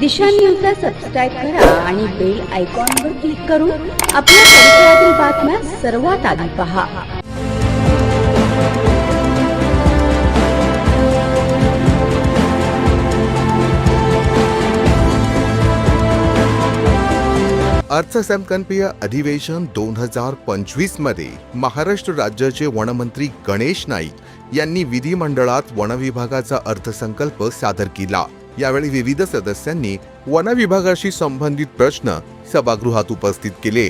दिशा न्यूजला सबस्क्राईब करा आणि बेल आयकॉनवर क्लिक करून आपल्या परिसरातील बातम्या सर्वात आधी पहा. अर्थसंकल्पीय अधिवेशन दोन हजार पंचवीसमध्ये महाराष्ट्र राज्याचे वनमंत्री गणेश नाईक यांनी विधिमंडळात वनविभागाचा अर्थसंकल्प सादर केला. यावेळी विविध सदस्यांनी वन विभागाशी संबंधित प्रश्न सभागृहात उपस्थित केले.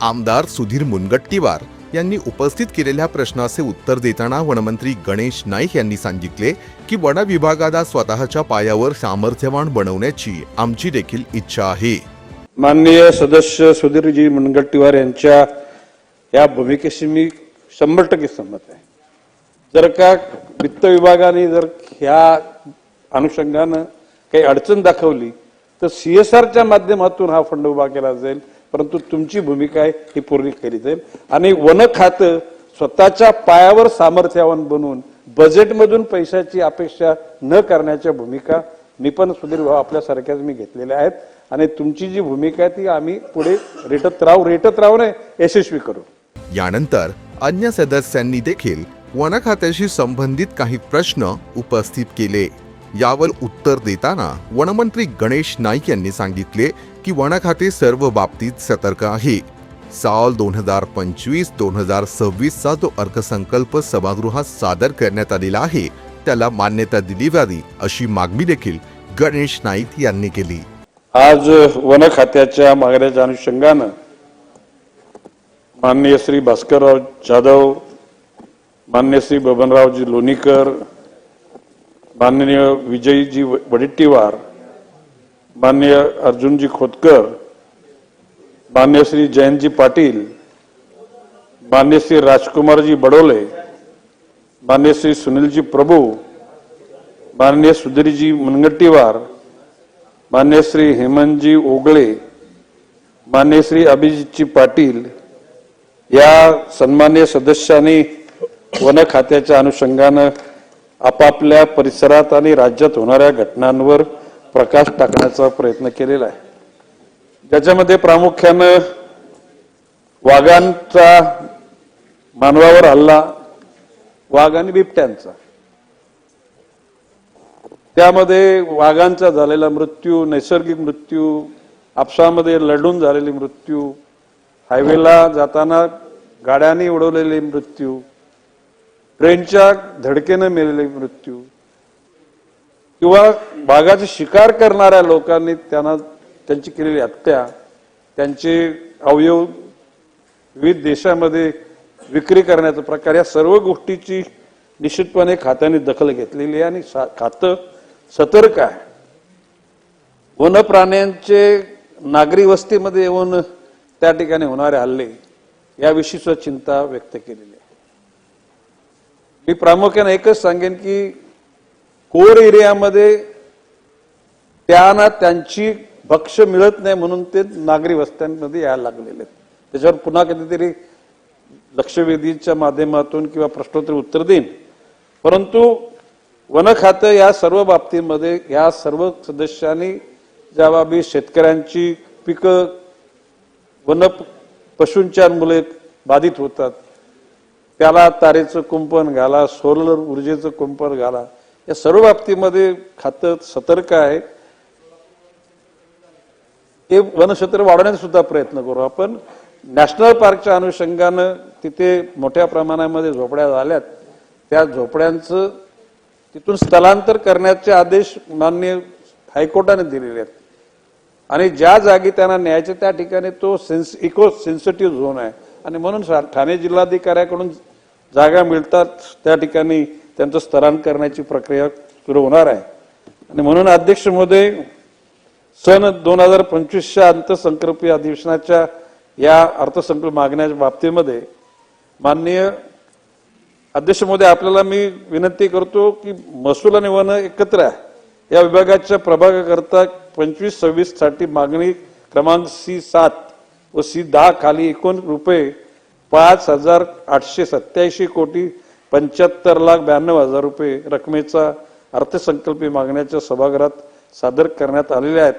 आमदार सुधीर मुनगट्टीवार यांनी उपस्थित केलेल्या प्रश्नाचे उत्तर देताना वनमंत्री गणेश नाईक यांनी सांगितले की वन विभागाला स्वतःच्या पायावर सामर्थ्यवान बनवण्याची आमची देखील इच्छा आहे. माननीय सदस्य सुधीरजी मुनगट्टीवार यांच्या या भूमिकेशी मी शंभर टक्के सहमत आहे. जर का वित्त विभागाने जर ह्या अनुषंगानं काही अडचण दाखवली तर सीएसआरच्या माध्यमातून हा फंड उभा केला जाईल. परंतु तुमची भूमिका आहे ही पूर्ण केली जाईल. आणि वन खातं स्वतःच्या पायावर सामर्थ्यवान बनवून बजेटमधून पैशाची अपेक्षा न करण्याच्या भूमिका मी पण सुधीर भाऊ आपल्यासारख्याच मी घेतलेल्या आहेत. आणि तुमची जी भूमिका आहे ती आम्ही पुढे रेटत राहू रेटत राहू नये यशस्वी करू. यानंतर अन्य सदस्यांनी देखील वन खात्याशी संबंधित काही प्रश्न उपस्थित केले. यावर उत्तर देताना वनमंत्री गणेश नाईक यांनी सांगितले की वन खाते सर्व बाबतीत सतर्क आहे. साल दोन हजार पंचवीस दोन हजार सव्वीसचा जो अर्थसंकल्प सभागृहात सादर करण्यात आलेला आहे त्याला मान्यता दिली जावी अशी मागणी देखील गणेश नाईक यांनी केली. आज वन खात्याच्या मागण्याच्या अनुषंगानं माननीय श्री भास्करराव जाधव मान्य श्री बबनरावजी लोणीकर माननीय विजयजी वडेट्टीवार माननीय अर्जुनजी खोतकर मान्य श्री जयंतजी पाटील मान्य श्री राजकुमारजी बडोले मान्य श्री सुनीलजी प्रभू माननीय सुधीरजी मुनगट्टीवार मान्य श्री हेमंतजी ओगळे मान्य श्री अभिजितजी पाटील या सन्मान्य सदस्यांनी वन खात्याच्या अनुषंगानं आपापल्या परिसरात आणि राज्यात होणाऱ्या घटनांवर प्रकाश टाकण्याचा प्रयत्न केलेला आहे. ज्याच्यामध्ये प्रामुख्यानं वाघांचा मानवावर हल्ला वाघ आणि बिबट्यांचा. त्यामध्ये वाघांचा झालेला मृत्यू नैसर्गिक मृत्यू आपसामध्ये लढून झालेले मृत्यू हायवेला जाताना गाड्यांनी उडवलेले मृत्यू ट्रेनच्या धडकेनं मेलेले मृत्यू. किंवा भागाची शिकार करणाऱ्या लोकांनी त्यांना त्यांची केलेली हत्या त्यांचे अवयव विविध देशामध्ये विक्री करण्याचा प्रकार या सर्व गोष्टीची निश्चितपणे खात्याने दखल घेतलेली आहे आणि खातं सतर्क आहे. वन प्राण्यांचे नागरी वस्तीमध्ये येऊन त्या ठिकाणी होणारे हल्ले याविषयी चिंता व्यक्त केलेली आहे. मी प्रामुख्याने एकच सांगेन की कोर एरियामध्ये त्यांना त्यांची भक्ष मिळत नाही म्हणून ते नागरी वस्त्यांमध्ये यायला लागलेले आहेत. त्याच्यावर पुन्हा कधीतरी लक्षवेधीच्या माध्यमातून किंवा प्रश्नोत्तर उत्तर देईन. परंतु वन खातं या सर्व बाबतीमध्ये या सर्व सदस्यांनी ज्या बाबी शेतकऱ्यांची पिकं वन पशूंच्या मुले बाधित होतात त्याला तारेचं कुंपण घाला सोलर ऊर्जेचं कुंपण घाला. या सर्व बाबतीमध्ये खातं सतर्क आहे. ते वनक्षेत्र वाढवण्याचा सुद्धा प्रयत्न करू आपण. नॅशनल पार्कच्या अनुषंगानं तिथे मोठ्या प्रमाणामध्ये झोपड्या झाल्यात. त्या झोपड्यांचं तिथून स्थलांतर करण्याचे आदेश मान्य हायकोर्टाने दिलेले आहेत. आणि ज्या जागी त्यांना न्यायचे त्या ठिकाणी तो सेन्स इको सेन्सिटिव्ह झोन आहे. आणि म्हणून ठाणे जिल्हाधिकाऱ्याकडून जागा मिळतात त्या ठिकाणी त्यांचं स्थलांतर करण्याची प्रक्रिया सुरू होणार आहे. आणि म्हणून अध्यक्ष महोदय सन दोन हजार पंचवीसच्या अर्थसंकल्पीय अधिवेशनाच्या या अर्थसंकल्प मागण्याच्या बाबतीमध्ये माननीय अध्यक्ष महोदय आपल्याला मी विनंती करतो की महसूल आणि वन एकत्र आहे. या विभागाच्या प्रभागाकरता पंचवीस सव्वीससाठी मागणी क्रमांक सी सात व सी दहा खाली एकूण रुपये पाच हजार आठशे सत्याऐंशी कोटी पंच्याहत्तर लाख ब्याण्णव हजार रुपये रकमेचा अर्थसंकल्पीय मागण्याच्या सभागृहात सादर करण्यात आलेल्या आहेत.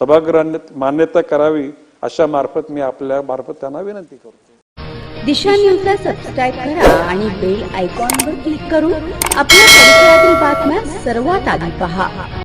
सभागृहाने मान्यता करावी अशा मार्फत मी आपल्या मार्फत त्यांना विनंती करतो. दिशा न्यूजला सबस्क्राईब करा आणि बेल आयकॉनवर क्लिक करून आपल्या परिसरातील बातम्या सर्वात आधी पहा.